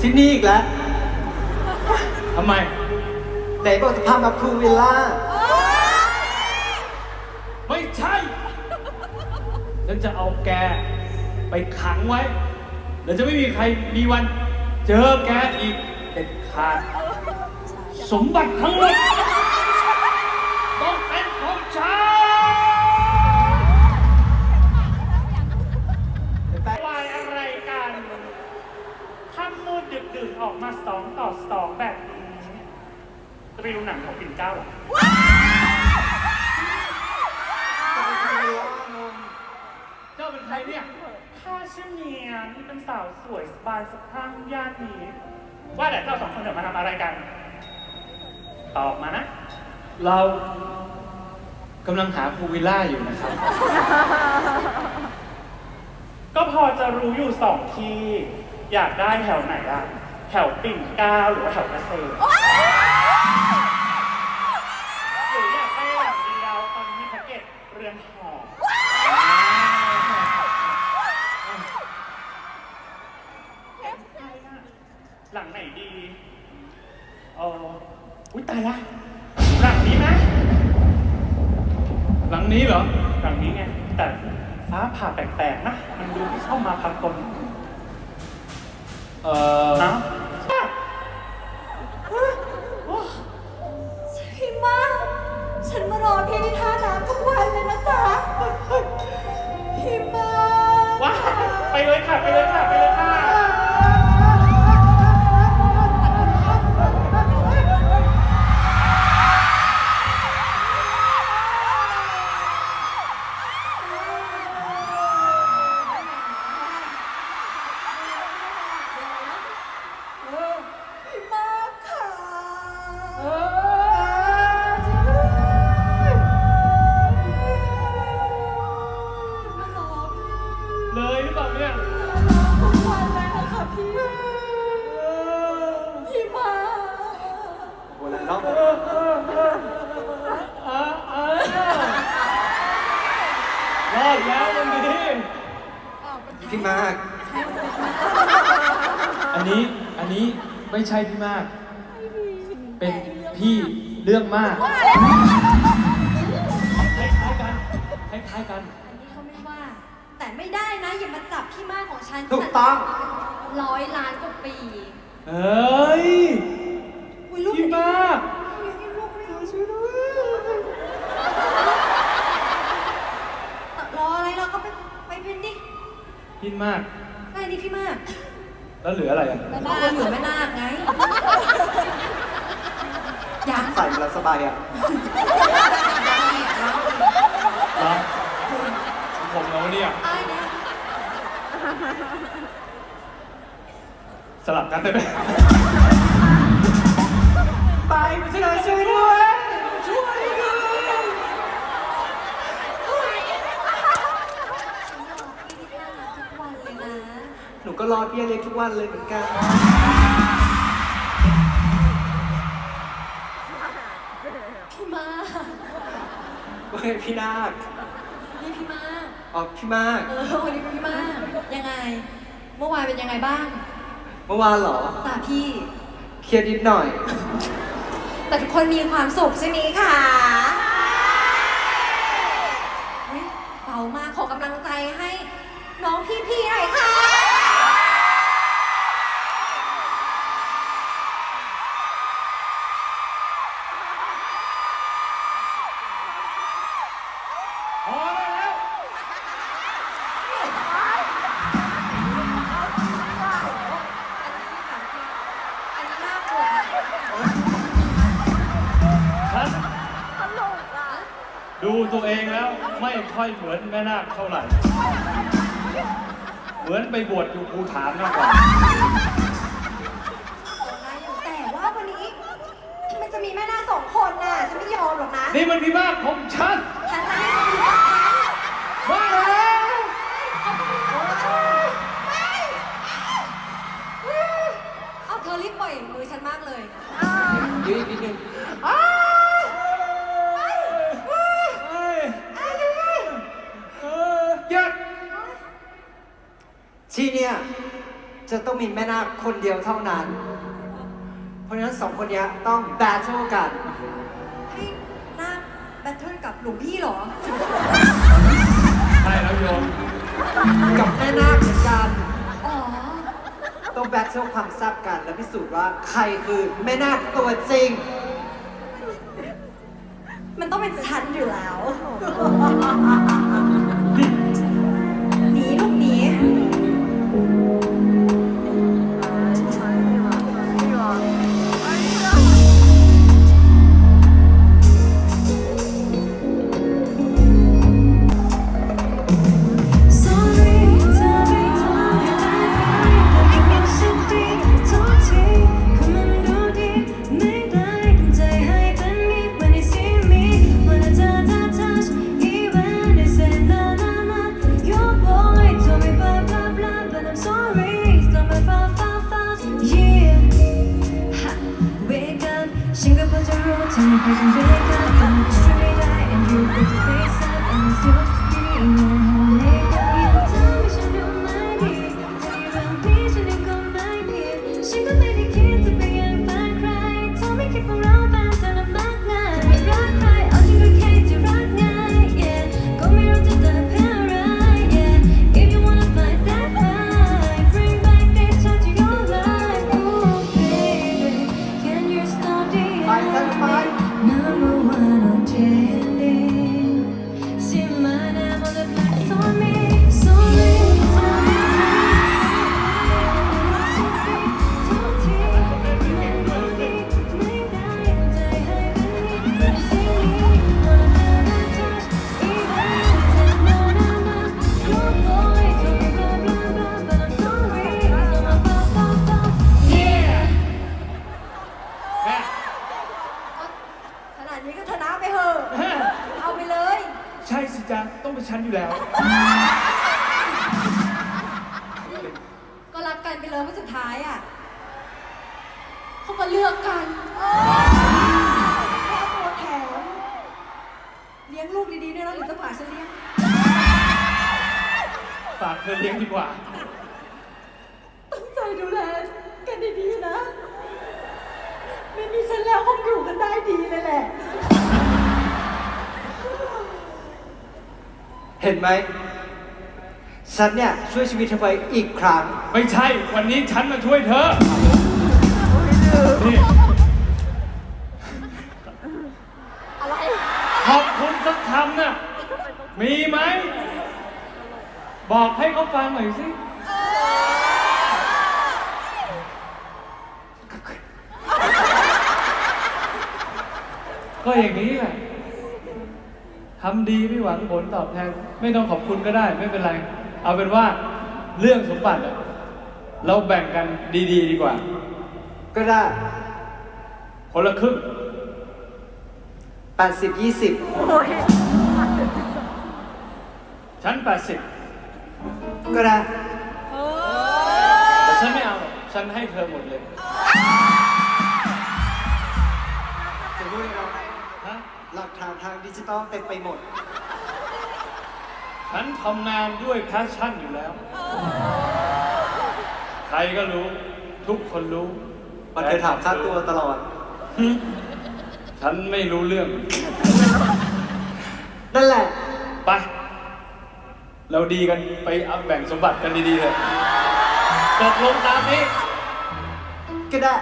ที่นี่อีกแล้วทำไม ไหนบอกจะพามาพูลวิลล่า ไม่ใช่ ฉันจะเอาแก ไปขังไว้เดี๋ยวจะไม่มีใครมีวัน เจอแกอีกเด็ดขาด สมบัติทั้งหมดต้องเป็นของฉัน สองต่อสองแบบนี้จะไปดูหนังของปิ่นเกล้าเหรอเจ้าเป็นใครเนี่ย ข้าชื่อเมียนี่เป็นสาวสวยสบายสะพรั่งย่านนี้ ว่าแต่เจ้าสองคนเดี๋ยวมาทำอะไรกัน ตอบมานะ เรากำลังหาพูลวิลล่าอยู่นะครับ ก็พอจะรู้อยู่สองที่ อยากได้แถวไหนล่ะ แถวปิ่นเกล้าหรือว่าแถวเกษตรหรืออยากไปหลังเดียวตอนนี้มีแพ็กเกจเรือนหอหลังไหนดีเอออุ้ยตายละหลังนี้ไหมหลังนี้เหรอ หลังนี้ไง แต่ฟ้าผ่าแปลกๆนะ มันดูที่เข้ามาพักลเอ่อ นะ อพี่ที่ท่าน้ำทุกวันเลยนะจ๊ะพี่มาว้ายไปเลยค่ะ ไปเลย น้องรอดแล้ววันนี้พี่มาก อันนี้อันนี้ไม่ใช่พี่มาก เป็นพี่เรื่องมากคล้ายๆกันคล้ายๆกันอันนี้เขาไม่ว่า แต่ไม่ได้นะอย่ามาจับพี่มากของฉันถูกต้อง ร้อยล้านกว่าปีเฮ้ย อุ้ยลูกพี่มากช่วยด้วยรออะไรเราก็ไปไปเพนดิพี่มาก ได้ดิพี่มากแล้วเหลืออะไรอะแล้วก็อยู่แม่นาคไงยังใส่มาแล้วสบายอะเหรอผมแล้วเนี่ยไอ้เนี่ยสลับกันได้ไหม รอพี่อเล็กทุกวันเลยเหมือนกัน พี่มากว่าไงพี่นาคนี่พี่มากอ๋อพี่มาก เออวันนี้เป็นพี่มากยังไง เมื่อวานเป็นยังไงบ้างเมื่อวานเหรอ ตาพี่ เครียดนิดหน่อย แต่ทุกคนมีความสุขใช่ไหมคะเฮ้ยเบามากขอกำลังใจให้ ดูตัวเองแล้วไม่ค่อยเหมือนแม่นาคเท่าไหร่ เหมือนไปบวชอยู่ภูฐานมากกว่าได้อยู่แต่ว่าวันนี้ มันจะมีแม่นาคสองคนน่ะฉันไม่ยอมหรอกนะ นี่มันพี่มากของฉัน มีแม่นาคคนเดียวเท่านั้น เพราะฉะนั้นสองคนเนี้ยต้องแบทเทิลกัน ให้นาคแบทเทิลกับหลวงพี่เหรอ ใช่แล้วโยมกับแม่นาคเหมือนกัน อ๋อ ต้องแบทเทิลความแซ่บกัน และพิสูจน์ว่าใครคือแม่นาคตัวจริง มันต้องเป็นฉันอยู่แล้ว bigger and straighter, and you could face up and still scream. นาดนี้ก็ชนะไปเถอะเอาไปเลยใช่สิจ๊ะต้องเป็นฉันอยู่แล้ว ก็รักกันไปเลยเพราะสุดท้ายอะเขามาเลือกกันแค่ตัวแถมเลี้ยงลูกดีๆด้วยนะหรือจะฝากฉันเลี้ยงฝากเธอเลี้ยงดีกว่า ตั้งใจดูแลกันดีๆนะ ไม่มีฉันแล้วคงอยู่กันได้ดีเลยแหละ เห็นไหมฉันเนี่ยช่วยชีวิตเธอไปอีกครั้ง ไม่ใช่ วันนี้ฉันมาช่วยเธอนี่อะไร ขอบคุณสักคำน่ะ มีไหม บอกให้เขาฟังหน่อยสิ ก็อย่างนี้แหละ ทำดีไม่หวังผลตอบแทน ไม่ต้องขอบคุณก็ได้ ไม่เป็นไร เอาเป็นว่าเรื่องสมบัติอะเราแบ่งกันดีๆ ดีกว่า ก็ได้ คนละครึ่ง80 20 ฉัน80ก็ได้ แต่ฉันไม่เอาหรอกฉันให้เธอหมดเลยานทางดิจิตอลเต็มไปหมด ฉันทำงานด้วยแพชชั่นอยู่แล้ว ใครก็รู้ ทุกคนรู้มันเธอถามค่าตัวตลอดหึฉันไม่รู้เรื่อง นั่นแหละ ไป เราดีกันไปเอาแบ่งสมบัติกันดีๆเถอะตกลงตามนี้ก็ได้